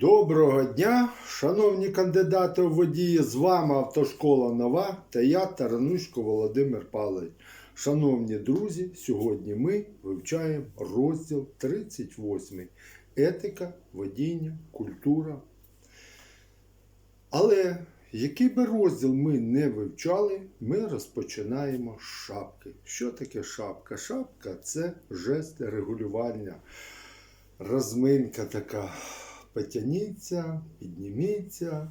Доброго дня, шановні кандидати у водії, з вами Автошкола Нова та я Таранусько Володимир Павлович. Шановні друзі, сьогодні ми вивчаємо розділ 38 Етика, водіння, культура. Але який би розділ ми не вивчали, ми розпочинаємо з шапки. Що таке шапка? Шапка це жест регулювання, розминка така. Потяніться, підніміться,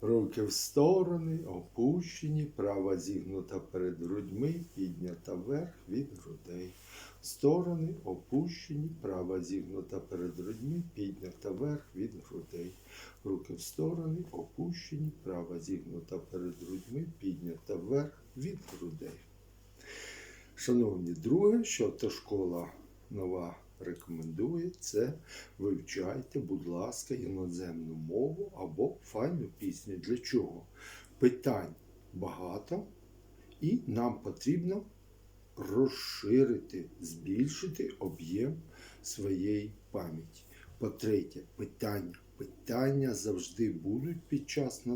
руки в сторони, опущені, права зігнута перед грудьми, піднята вверх від грудей. Сторони опущені, права зігнута перед грудьми, піднята вверх від грудей. Руки в сторони опущені, права зігнута перед грудьми, піднята вверх від грудей. Шановні друге, що автошкола нова рекомендує, це вивчайте, будь ласка, іноземну мову або файну пісню. Для чого? Питань багато, і нам потрібно розширити, збільшити об'єм своєї пам'яті. По-третє, питання. Питання завжди будуть під час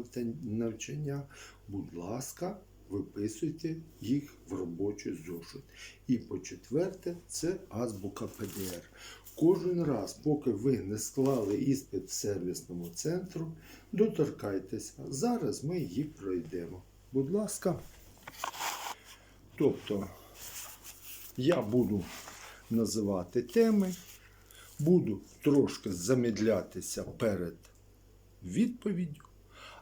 навчання. Будь ласка, виписуйте їх в робочий зошит. І по-четверте, це азбука ПДР. Кожен раз, поки ви не склали іспит в сервісному центру, доторкайтеся. Зараз ми її пройдемо. Будь ласка. Тобто, я буду називати теми, буду трошки замідлятися перед відповіддю.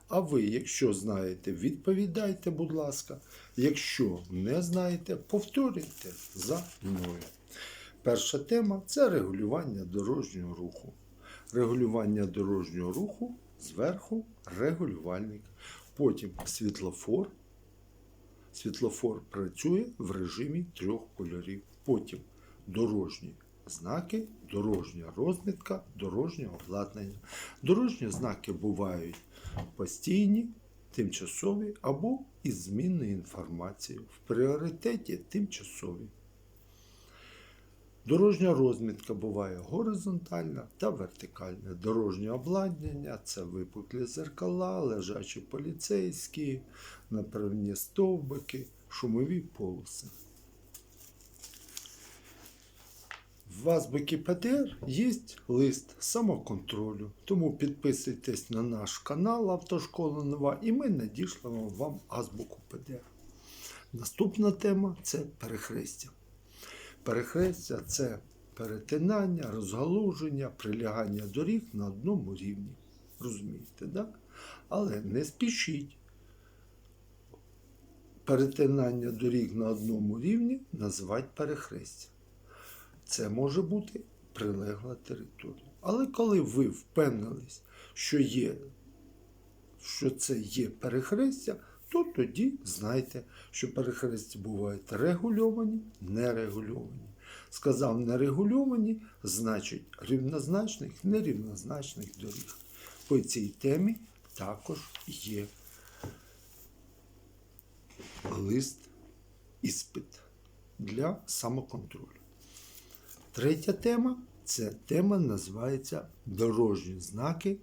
А ви, якщо знаєте, відповідайте, будь ласка. Якщо не знаєте, повторюйте за мною. Перша тема це регулювання дорожнього руху. Регулювання дорожнього руху зверху регулювальник. Потім світлофор. Світлофор працює в режимі трьох кольорів. Потім дорожні знаки, дорожня розмітка, дорожнє обладнання. Дорожні знаки бувають постійні, тимчасові або із змінною інформацією. В пріоритеті тимчасові. Дорожня розмітка буває горизонтальна та вертикальна. Дорожнє обладнання це випуклі зеркала, лежачі поліцейські, направні стовбики, шумові полоси. В азбуці ПДР є лист самоконтролю. Тому підписуйтесь на наш канал Автошкола Нова і ми надішлемо вам азбуку ПДР. Наступна тема це перехрестя. Перехрестя це перетинання, розгалуження, прилягання доріг на одному рівні. Розумієте, да? Але не спішіть. Перетинання доріг на одному рівні називають перехрестя. Це може бути прилегла територія. Але коли ви впевнились, що є, що це є перехрестя, то тоді знайте, що перехрестя бувають регульовані, нерегульовані. Сказав нерегульовані, значить рівнозначних, нерівнозначних доріг. По цій темі також є лист іспит для самоконтролю. Третя тема це тема називається дорожні знаки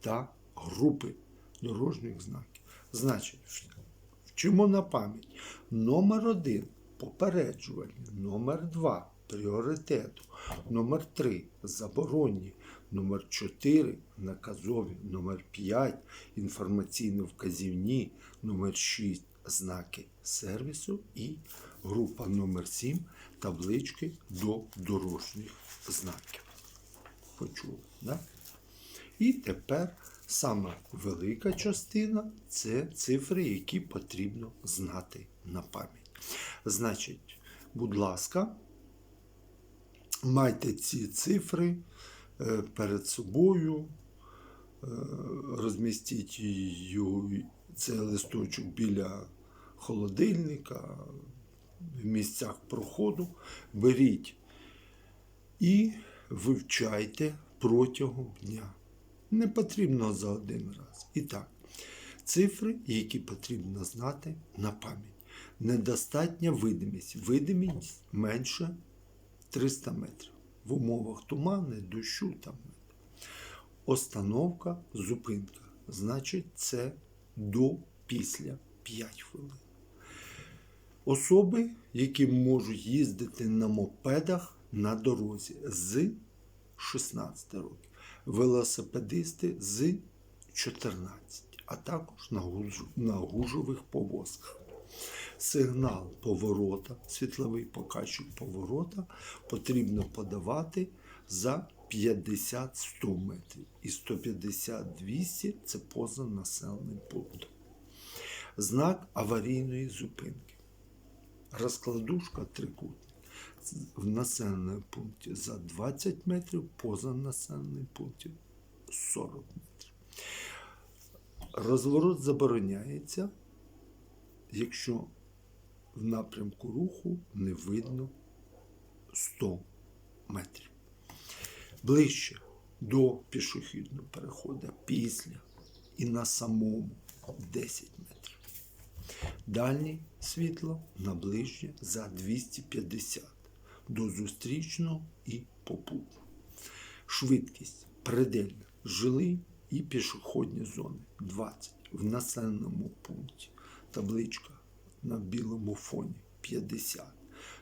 та групи дорожніх знаків. Значить, вчимо на пам'ять. Номер один попереджувальні, номер два пріоритету, номер три заборонні, номер 4 наказові, номер 5 інформаційно-вказівні, номер 6 знаки сервісу і група. Номер 7 таблички до дорожніх знаків. Почули, да? І тепер сама велика частина це цифри, які потрібно знати на пам'ять. Значить, будь ласка, майте ці цифри е, перед собою, е, розмістіть її- цей листочок біля холодильника, в місцях проходу, беріть і вивчайте протягом дня. Не потрібно за один раз. І так, цифри, які потрібно знати на пам'ять. Недостатня видимість. Видимість менше 300 метрів. В умовах туману, дощу там. Остановка, зупинка. Значить, це до після 5 хвилин. Особи, які можуть їздити на мопедах на дорозі з 16 років, велосипедисти з 14, а також на, гужових повозках. Сигнал поворота, світловий показчик поворота потрібно подавати за 50-100 метрів. І 150-200 це поза населеним пунктом. Знак аварійної зупинки. Розкладушка трикутник в населеному пункті за 20 метрів, поза населеним пунктом 40 метрів. Розворот забороняється, якщо в напрямку руху не видно 100 метрів. Ближче до пішохідного переходу після і на самому 10 метрів. Дальнє світло наближнє за 250 до зустрічного і попутного. Швидкість предельна, жилий і пішохідні зони 20 в населеному пункті. Табличка на білому фоні 50.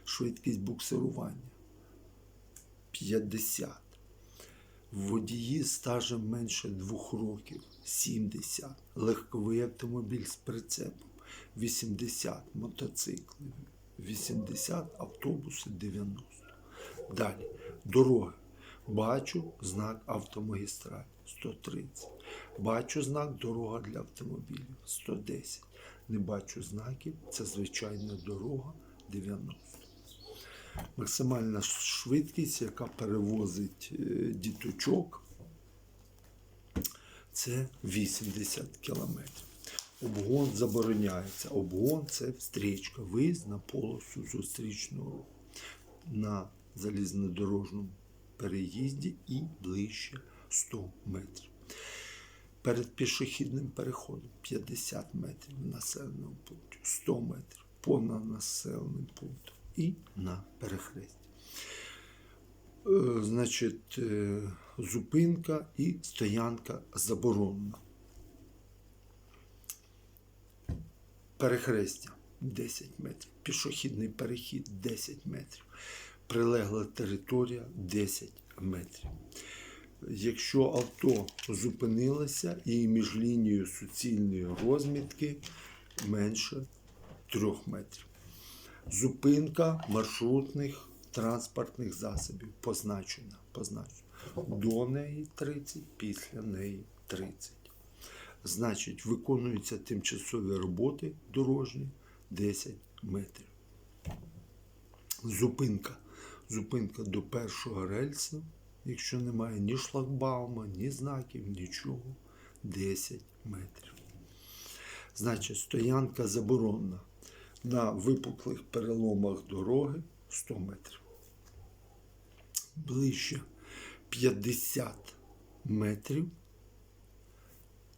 Швидкість буксирування 50. Водії стажем менше 2 років 70. Легковий автомобіль з прицепом 80. Мотоцикли 80. Автобуси 90. Далі. Дороги. Бачу знак автомагістраль 130. Бачу знак дорога для автомобілів 110. Не бачу знаків. Це звичайна дорога 90. Максимальна швидкість, яка перевозить е, діточок, це 80 км. Обгон забороняється. Обгон це стрічка, виїзд на полосу зустрічного руху на залізнодорожному переїзді і ближче 100 метрів. Перед пішохідним переходом 50 метрів населеному пункті, 100 метрів понад населеним пунктом і на перехресті. Е, Значить, е, зупинка і стоянка заборонена. Перехрестя 10 метрів, пішохідний перехід 10 метрів, прилегла територія 10 метрів. Якщо авто зупинилося і між лінією суцільної розмітки менше 3 метрів. Зупинка маршрутних транспортних засобів позначена. позначена. До неї 30, після неї 30. Значить, виконуються тимчасові роботи дорожні 10 метрів. Зупинка. Зупинка до першого рельсу, якщо немає ні шлагбаума, ні знаків, нічого, 10 метрів. Значить, стоянка заборонена на випуклих переломах дороги 100 метрів. Ближче 50 метрів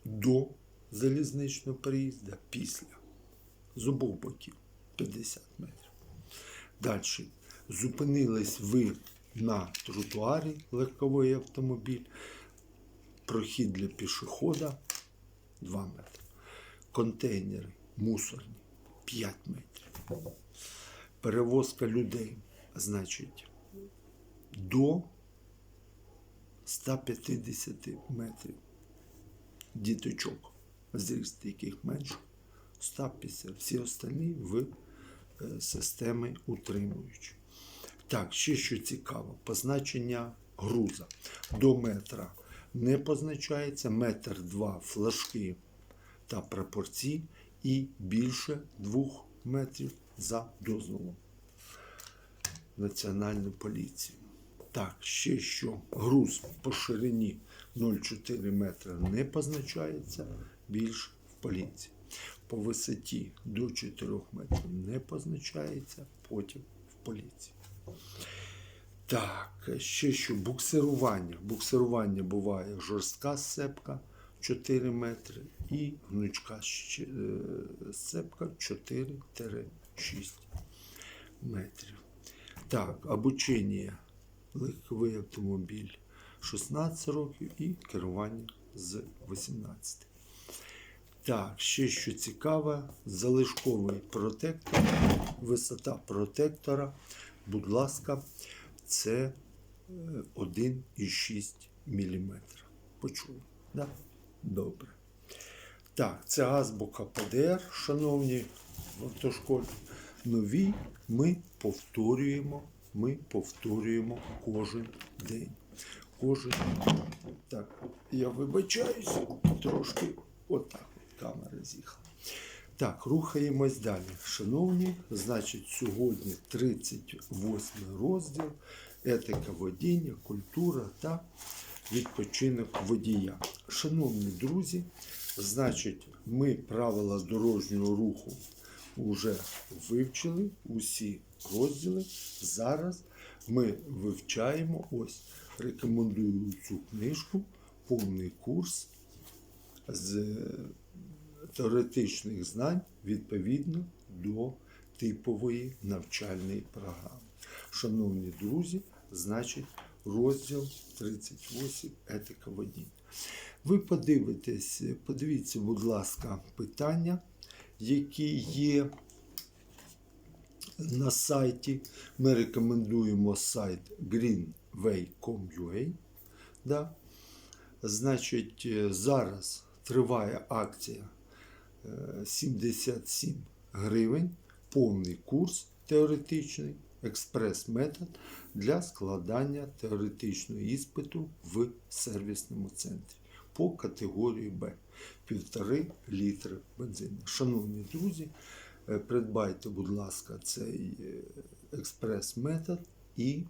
до залізничного переїзду після. З обох боків 50 метрів. Далі. Зупинились ви на тротуарі легковий автомобіль, прохід для пішохода 2 метри. Контейнери мусорні 5 метрів. Перевозка людей, значить, до 150 метрів. Діточок, зріст яких менше 150. Всі остальні в е, системи утримуючі. Так, ще що цікаво, позначення груза до метра не позначається, метр два флажки та прапорці і більше двох метрів за дозволом Національної поліції. Так, ще що груз по ширині 0,4 метра не позначається, більш в поліції. По висоті до 4 метрів не позначається, потім в поліції. Так, ще що буксирування. Буксирування буває жорстка сцепка 4 метри і гнучка е, сцепка 4-6 метрів. Так, обучення легковий автомобіль 16 років і керування з 18. Так, ще що цікаве, залишковий протектор, висота протектора, будь ласка, це е, 1,6 мм. Почули? Да? Добре. Так, це азбука ПДР, шановні автошколі. Нові ми повторюємо, ми повторюємо кожен день. Кожен. Так, я вибачаюсь, трошки отак от камера з'їхала. Так, рухаємось далі. Шановні, значить, сьогодні 38 розділ етика водіння, культура та відпочинок водія. Шановні друзі, значить, ми правила дорожнього руху вже вивчили усі розділи. Зараз ми вивчаємо ось рекомендую цю книжку, повний курс з е, теоретичних знань відповідно до типової навчальної програми. Шановні друзі, значить, розділ 38 етика водіння. Ви подивитесь, подивіться, будь ласка, питання, які є на сайті. Ми рекомендуємо сайт greenway.com.ua. Да? Значить, е, зараз триває акція е, 77 гривень, повний курс теоретичний, експрес-метод для складання теоретичного іспиту в сервісному центрі по категорії Б. Півтори літри бензину. Шановні друзі, е, придбайте, будь ласка, цей е, експрес-метод і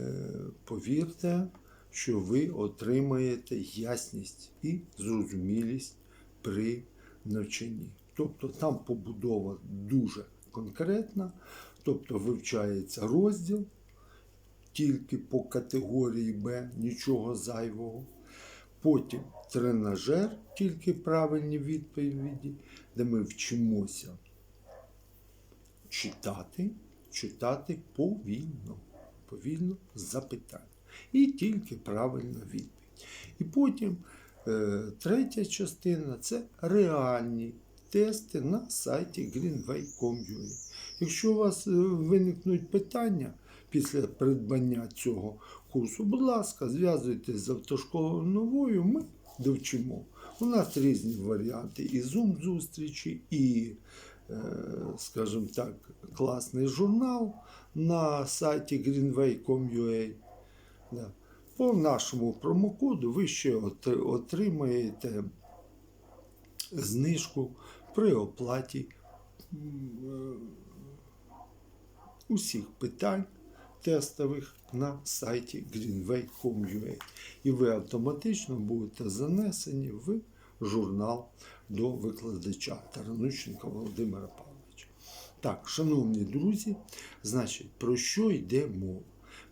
е, повірте, що ви отримаєте ясність і зрозумілість при навчанні. Тобто там побудова дуже конкретна, тобто вивчається розділ тільки по категорії Б, нічого зайвого. Потім тренажер, тільки правильні відповіді, де ми вчимося читати, читати повільно, повільно запитання. І тільки правильна відповідь. І потім е, третя частина це реальні тести на сайті greenway.com.ua. Якщо у вас е, виникнуть питання після придбання цього курсу, будь ласка, зв'язуйтесь з автошколою новою, ми довчимо. У нас різні варіанти і Zoom зустрічі, і, скажімо так, класний журнал на сайті greenway.com.ua. По нашому промокоду ви ще отримаєте знижку при оплаті е, усіх питань тестових на сайті greenway.com.ua. І ви автоматично будете занесені в журнал до викладача Таранущенка Володимира Павловича. Так, шановні друзі, значить, про що йде мова?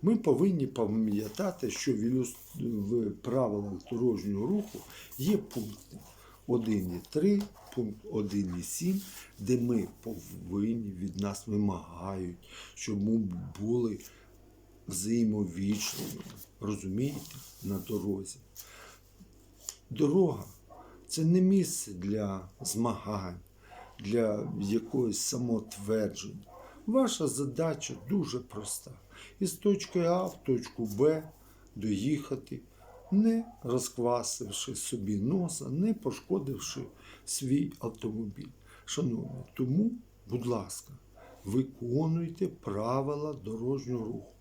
Ми повинні пам'ятати, що в, правилах дорожнього руху є пункти 1.3, пункт 1.7, де ми повинні від нас вимагають, щоб ми були взаємовічними, розумієте, на дорозі. Дорога це не місце для змагань, для якогось самотвердження. Ваша задача дуже проста. Із точки А в точку Б доїхати, не розквасивши собі носа, не пошкодивши свій автомобіль. Шановні, тому, будь ласка, виконуйте правила дорожнього руху.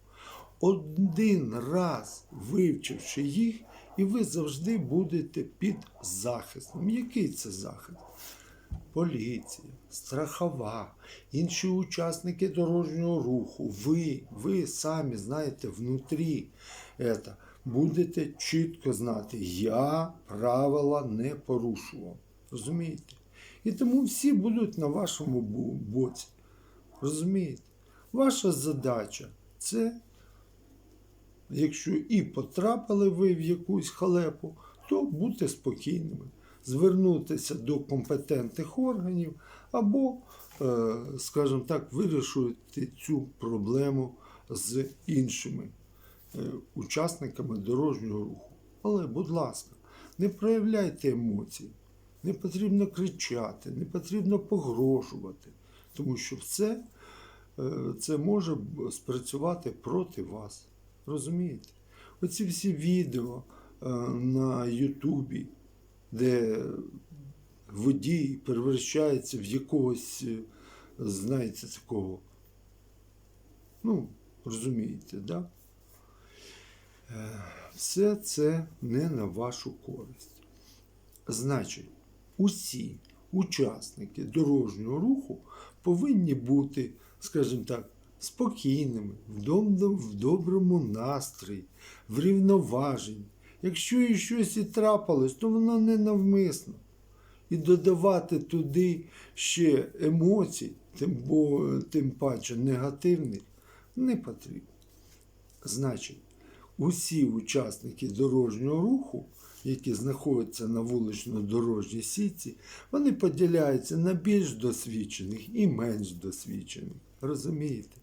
Один раз вивчивши їх, і ви завжди будете під захистом. Який це захист? поліція, страхова, інші учасники дорожнього руху, ви, ви самі знаєте, внутрі это, будете чітко знати, я правила не порушував. Розумієте? І тому всі будуть на вашому боці. Розумієте? Ваша задача це, якщо і потрапили ви в якусь халепу, то бути спокійними звернутися до компетентних органів або, е, скажімо так, вирішувати цю проблему з іншими е, учасниками дорожнього руху. Але, будь ласка, не проявляйте емоцій. Не потрібно кричати, не потрібно погрожувати, тому що все е, це може спрацювати проти вас. Розумієте? Оці всі відео е, на Ютубі, де водій перевращається в якогось, е, знаєте, такого, ну, розумієте, да? Е, Все це не на вашу користь. Значить, усі учасники дорожнього руху повинні бути, скажімо так, спокійними, в в доброму настрої, врівноваженні. Якщо і щось і трапилось, то воно не навмисно. І додавати туди ще емоцій, тим, бо, тим паче негативних, не потрібно. Значить, усі учасники дорожнього руху, які знаходяться на вулично-дорожній сітці, вони поділяються на більш досвідчених і менш досвідчених. Розумієте?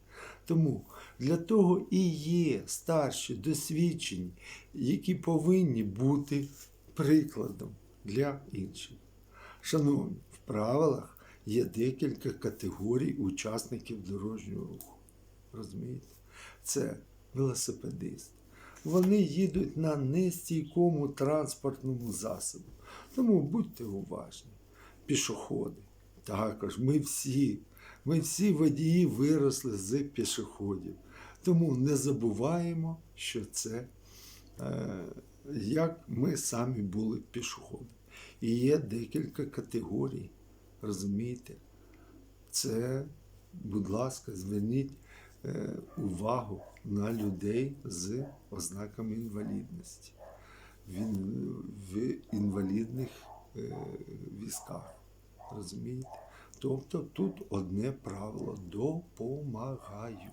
Тому для того і є старші досвідчені, які повинні бути прикладом для інших. Шановні, в правилах є декілька категорій учасників дорожнього руху. Розумієте? Це велосипедист. Вони їдуть на нестійкому транспортному засобі. Тому будьте уважні. Пішоходи. Також ми всі, ми всі водії виросли з пішоходів. Тому не забуваємо, що це е, як ми самі були пішоходи. І є декілька категорій. Розумієте? Це, будь ласка, зверніть е, увагу на людей з ознаками інвалідності. Він в інвалідних е, візках. Розумієте? Тобто тут одне правило допомагаю.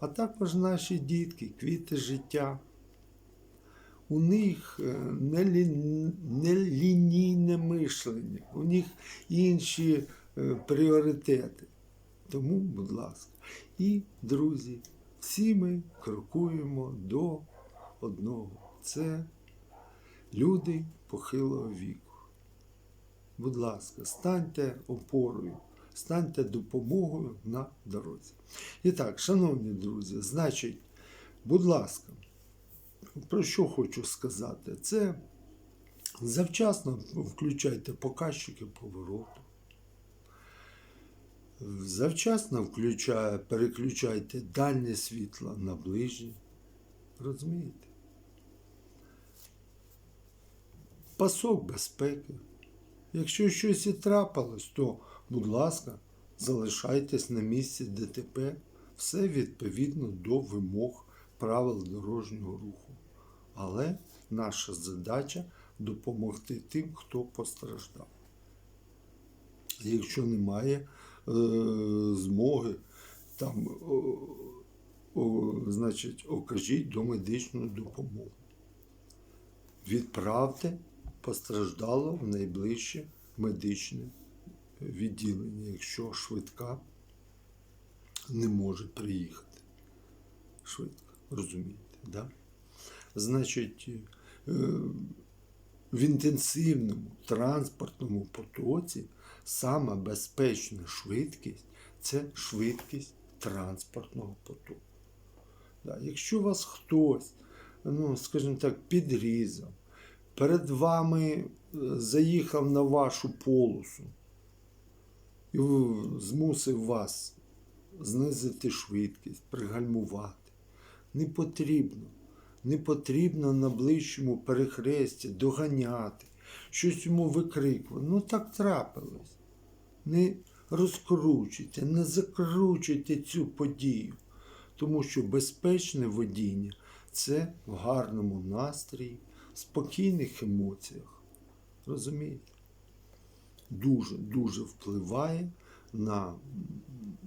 А також наші дітки, квіти життя. У них е, нелінійне мишлення, у них інші е, пріоритети. Тому, будь ласка. І, друзі, всі ми крокуємо до одного. Це люди похилого віку. Будь ласка, станьте опорою, станьте допомогою на дорозі. І так, шановні друзі, значить, будь ласка, про що хочу сказати? Це завчасно включайте показчики повороту. Завчасно включає, переключайте дальнє світло на ближнє. Розумієте? Пасок безпеки. Якщо щось і трапилось, то, будь ласка, залишайтесь на місці ДТП. Все відповідно до вимог правил дорожнього руху. Але наша задача допомогти тим, хто постраждав. Якщо немає е, змоги, там, о, о, значить, окажіть домедичну допомогу. Відправте постраждало в найближче медичне відділення, якщо швидка не може приїхати. Швидко, розумієте, да? Значить, е, в інтенсивному транспортному потоці сама безпечна швидкість це швидкість транспортного потоку. Якщо вас хтось, ну, скажімо так, підрізав, перед вами е, заїхав на вашу полосу і змусив вас знизити швидкість, пригальмувати. Не потрібно. Не потрібно на ближчому перехресті доганяти, щось йому викрикувати. Ну так трапилось. Не розкручуйте, не закручуйте цю подію. Тому що безпечне водіння це в гарному настрої, спокійних емоціях. Розумієте? Дуже, дуже впливає на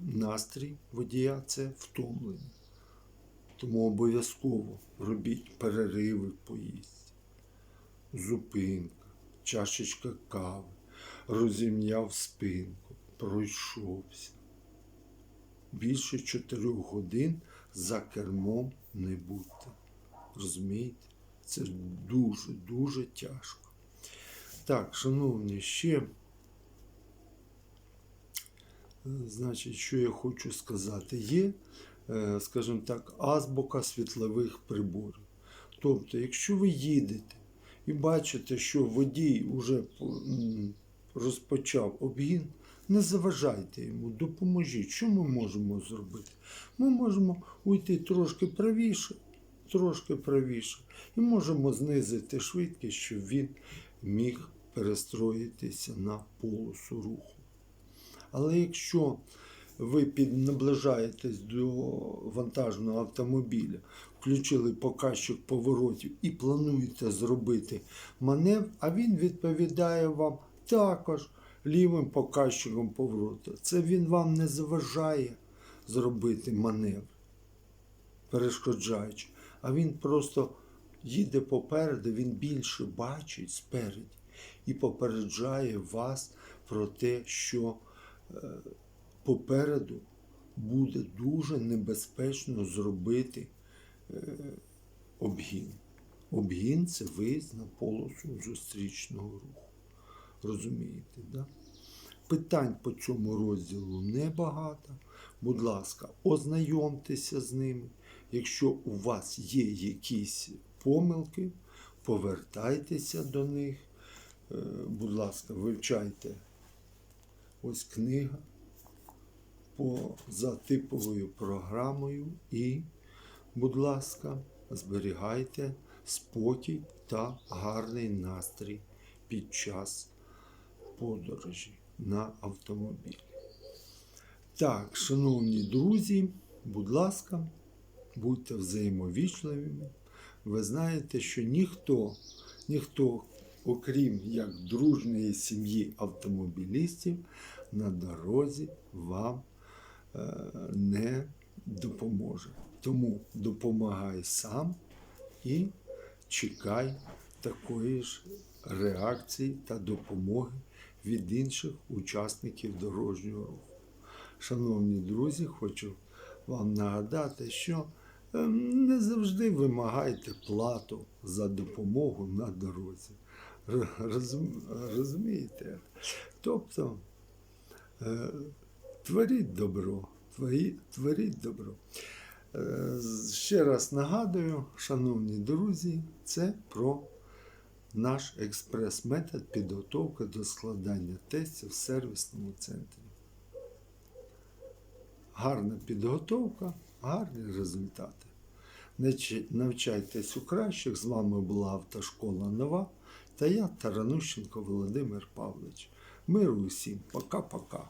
настрій водія це втомлення. Тому обов'язково робіть перериви в поїздці, зупинка, чашечка кави, розім'яв спинку, пройшовся. Більше чотирьох годин за кермом не будьте. Розумієте? Це дуже-дуже тяжко. Так, шановні, ще, е, значить, що я хочу сказати, є, е, скажімо так, азбука світлових приборів. Тобто, якщо ви їдете і бачите, що водій вже розпочав обгін, не заважайте йому, допоможіть. Що ми можемо зробити? Ми можемо уйти трошки правіше, трошки правіше, і можемо знизити швидкість, щоб він міг перестроїтися на полосу руху. Але якщо ви під, наближаєтесь до вантажного автомобіля, включили показчик поворотів і плануєте зробити маневр, а він відповідає вам також лівим показчиком повороту. Це він вам не заважає зробити маневр, перешкоджаючи, а він просто їде попереду, він більше бачить спереді і попереджає вас про те, що е, попереду буде дуже небезпечно зробити е, обгін. Обгін це виїзд на полосу зустрічного руху. Розумієте, да? Питань по цьому розділу небагато. Будь ласка, ознайомтеся з ними. Якщо у вас є якісь помилки, повертайтеся до них. Е, Будь ласка, вивчайте ось книга по, за типовою програмою і, будь ласка, зберігайте спокій та гарний настрій під час подорожі на автомобілі. Так, шановні друзі, будь ласка, будьте взаємовічливими. Ви знаєте, що ніхто, ніхто, окрім як дружньої сім'ї автомобілістів, на дорозі вам е, не допоможе. Тому допомагай сам і чекай такої ж реакції та допомоги від інших учасників дорожнього руху. Шановні друзі, хочу вам нагадати, що не завжди вимагайте плату за допомогу на дорозі. Розумієте? Тобто е, творіть добро, творіть, творіть добро. Е, Ще раз нагадую, шановні друзі, це про наш експрес-метод підготовки до складання тестів в сервісному центрі. Гарна підготовка, гарні результати. Навчайтесь у кращих. З вами була Автошкола Нова та я, Таранущенко Володимир Павлович. Миру усім. Пока-пока.